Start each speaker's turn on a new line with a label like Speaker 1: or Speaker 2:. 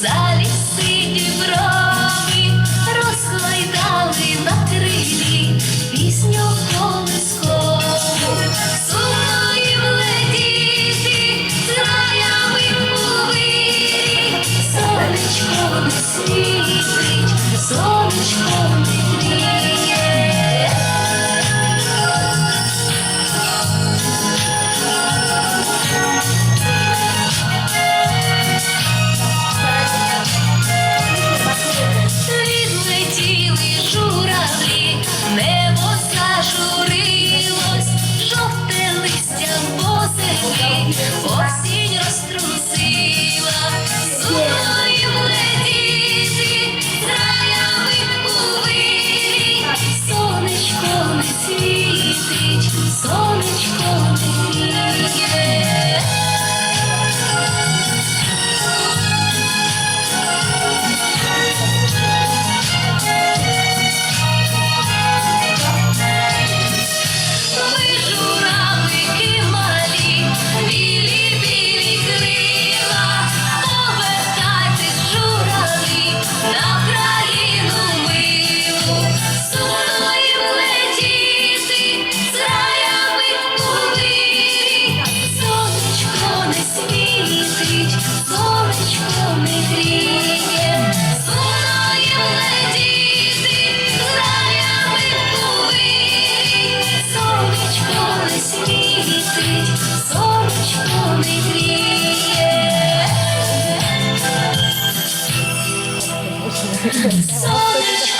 Speaker 1: за ліси діброви розгойдали на крилі пісню колискову. Сумною летіти з раями повинні, сонечко не світить, сонечко. осінь розтрує. So all